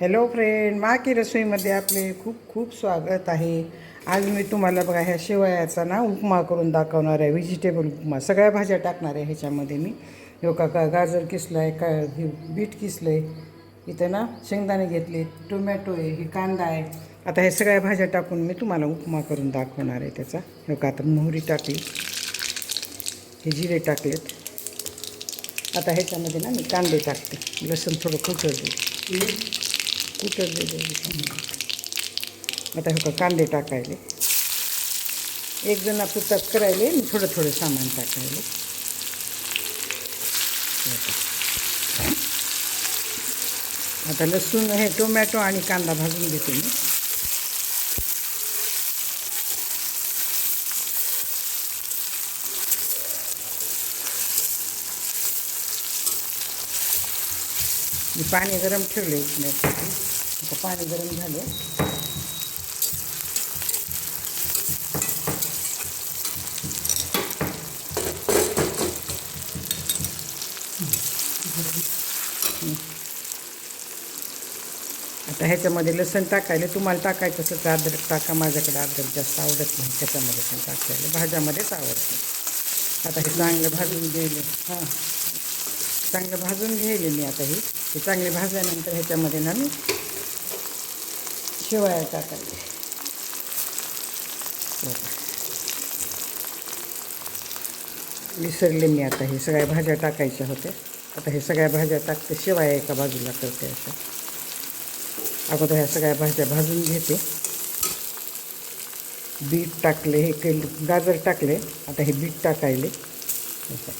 Hello friend मा की रसोईमध्ये आपले खूप खूप स्वागत आहे. आज मी तुम्हाला बघा ह्या शेवयाचा ना उपमा करून दाखवणार आहे. व्हेजिटेबल उपमा. सगळ्या भाज्या टाकणार आहे ह्याच्यामध्ये मी. हो का का गाजर किसलं आहे का बीट किसलं आहे इथं ना शेंगदाणे घेतले टोमॅटो आहे हे कांदा आहे. आता हे सगळ्या भाज्या टाकून मी तुम्हाला उपमा करून दाखवणार आहे त्याचा. हो का आता मोहरी टाकली. हे जिरे टाकलेत. आता ह्याच्यामध्ये ना मी कांदे टाकते. लसूण थोडं कुचर कुठं उतरलेले आता हे का कांदे टाकायले. एक जण करायले मी थोडं थोडं सामान टाकायले. आता लसूण हे टोमॅटो आणि कांदा भाजून घेते मी. मी पाणी गरम ठेवले उठण्यासाठी आता पाणी गरम झालं आता ह्याच्यामध्ये लसण टाकायला तुम्हाला टाकायचं असेल तर अद्रक टाका माझ्याकडे अद्रक जास्त आवडत नाही त्याच्यामध्ये पण टाकायला. भाज्यामध्येच आवडते आता हे चांगलं भाजून घ्यायले. हां. चांगलं भाजून घ्यायले मी आता हे. हे चांगले भाजल्यानंतर ह्याच्यामध्ये ना मी शेवया टाकायले विसरले मी आता हे सगळ्या भाज्या टाकायच्या होत्या. आता हे सगळ्या भाज्या टाकते शेवया एका बाजूला करते अशा अगोदर ह्या सगळ्या भाज्या भाजून घेते. बीट टाकले हे केल गाजर टाकले आता हे बीट टाकायले. असं.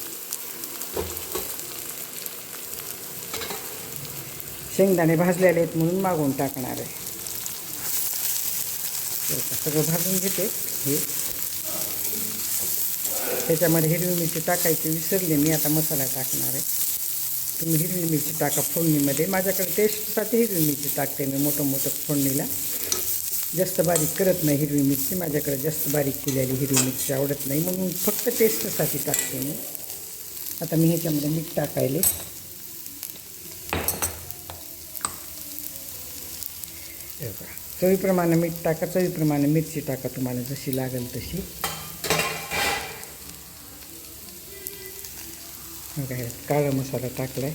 शेंगदाणे भाजलेले आहेत म्हणून मागून टाकणार आहे. सगळं भाजून घेते. हे. त्याच्यामध्ये हिरवी मिरची टाकायची विसरले मी आता मसाला टाकणार आहे. तुम्ही हिरवी मिरची टाका फोडणीमध्ये. माझ्याकडे टेस्टसाठी हिरवी मिरची टाकते मी मोठं मोठं फोडणीला. जास्त बारीक करत नाही हिरवी मिरची. माझ्याकडे जास्त बारीक केलेली हिरवी मिरची आवडत नाही. म्हणून फक्त टेस्टसाठी टाकते मी. आता मी ह्याच्यामध्ये मीठ टाकायले हे बघा. चवीप्रमाणे मीठ टाका चवीप्रमाणे मिरची टाका तुम्हाला जशी लागेल तशी. बघा काळा मसाला टाकलाय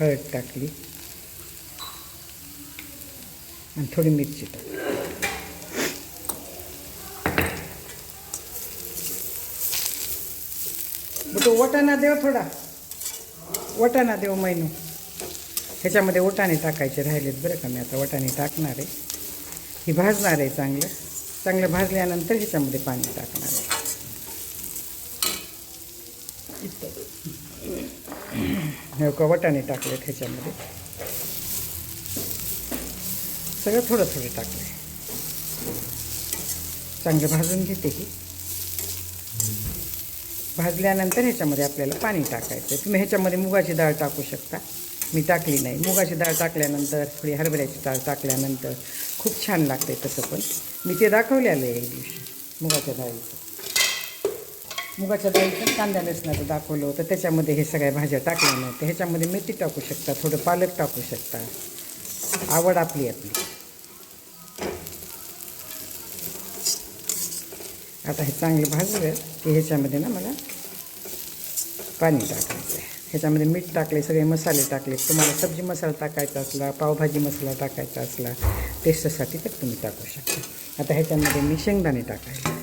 हळद टाकली. आणि थोडी मिरची टाकली. मग तो वटाणा देव थोडा. वटाणा देव मैनू. ह्याच्यामध्ये वटाणे टाकायचे राहिलेत बरं का मी आता वटाणे टाकणार आहे. ही भाजणार आहे चांगलं. चांगलं भाजल्यानंतर ह्याच्यामध्ये पाणी टाकणार आहे. हे का वटाणे टाकलेत ह्याच्यामध्ये. सगळं थोडं थोडं टाकलं आहे चांगलं भाजून घेते ही. भाजल्यानंतर ह्याच्यामध्ये आपल्याला पाणी टाकायचं आहे. तुम्ही ह्याच्यामध्ये मुगाची डाळ टाकू शकता. मी टाकली नाही. मुगाची डाळ टाकल्यानंतर थोडी हरभऱ्याची डाळ टाकल्यानंतर खूप छान लागते तसं पण. मी ते दाखवलेलं आहे एक दिवशी मुगाच्या डाळीचं. मुगाच्या डाळीचं कांदा लसणाचं दाखवलं होतं. त्याच्यामध्ये हे सगळ्या भाज्या टाकल्या नव्हत्या. ह्याच्यामध्ये मेथी टाकू शकता थोडं पालक टाकू शकता. आवड आपली आपली. आता हे चांगलं भाजलं की ह्याच्यामध्ये ना मला पाणी टाकायचं आहे ह्याच्यामध्ये मीठ टाकले सगळे मसाले टाकले. तुम्हाला सब्जी मसाला टाकायचा असला पावभाजी मसाला टाकायचा असला टेस्टसाठी तर तुम्ही टाकू शकता. आता ह्याच्यामध्ये मी शेंगदाणे टाकायचे.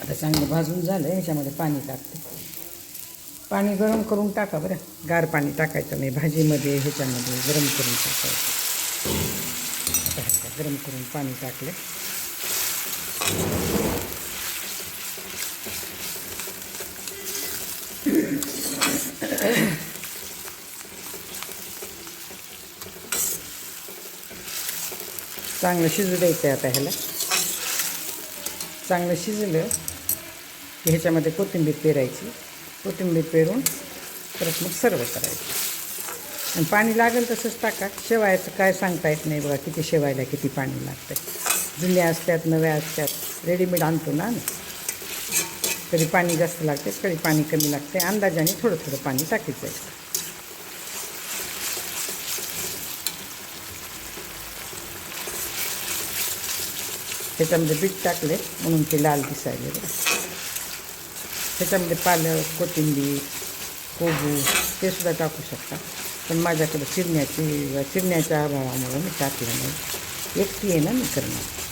आता चांगलं भाजून झालं ह्याच्यामध्ये पाणी टाकते. पाणी गरम करून टाका बरं. गार पाणी टाकायचं नाही. भाजीमध्ये ह्याच्यामध्ये गरम करून टाकायचं. आता गरम करून पाणी टाकलं. चांगलं शिजू द्यायचं आहे आता ह्याला. चांगलं शिजलं की ह्याच्यामध्ये कोथिंबीर पेरायची. कोथिंबीर पेरून परत मग सर्व करायचं. आणि पाणी लागेल तसंच टाका. शेवायचं काय सांगता येत नाही बघा किती शेवायला किती पाणी लागतं जुन्या असतात नव्या असतात. रेडीमेड आणतो ना कधी पाणी जास्त लागते कधी पाणी कमी लागते अंदाजाने थोडं थोडं पाणी टाकायचं आहे. त्याच्यामध्ये बीट टाकले म्हणून ते लाल दिसायले बघा त्याच्यामध्ये पालक कोथिंबीर कोबू ते सुद्धा टाकू शकता. पण माझ्याकडे चिरण्याची चिरण्याच्या अभावामुळे मी टाकलं नाही. एकटी आहे ना मी करणार.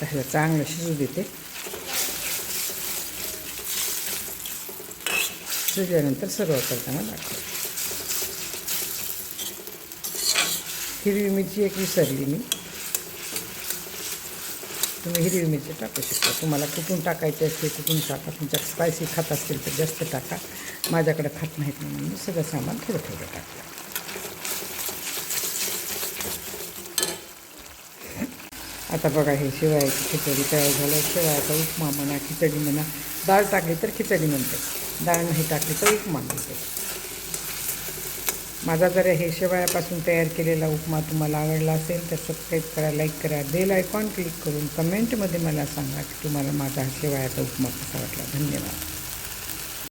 तसं चांगलं शिजू देते शिजल्यानंतर सर्व करताना दाखव हिरवी मिरची एक विसरली मी तुम्ही हिरवी मिरची टाकू शकता तुम्हाला कुठून टाकायची असते कुठून टाका तुमच्या स्पायसी खात असतील तर जास्त टाका माझ्याकडे खात नाहीत म्हणून मी सगळं सामान थोडं थोडं टाकलं आता बघा हे शेवयाची खिचडी तयार झालं. शेवयाचा उपमा म्हणा खिचडी म्हणा डाळ टाकली तर खिचडी म्हणते. डाळ नाही टाकली तर उपमा म्हणते. माझा जर हे शेवयापासून तयार केलेला उपमा तुम्हाला आवडला असेल तर सबस्क्राईब करा लाईक करा बेल आयकॉन क्लिक करून कमेंटमध्ये मला सांगा की तुम्हाला माझा हा शेवयाचा उपमा कसा वाटला. धन्यवाद.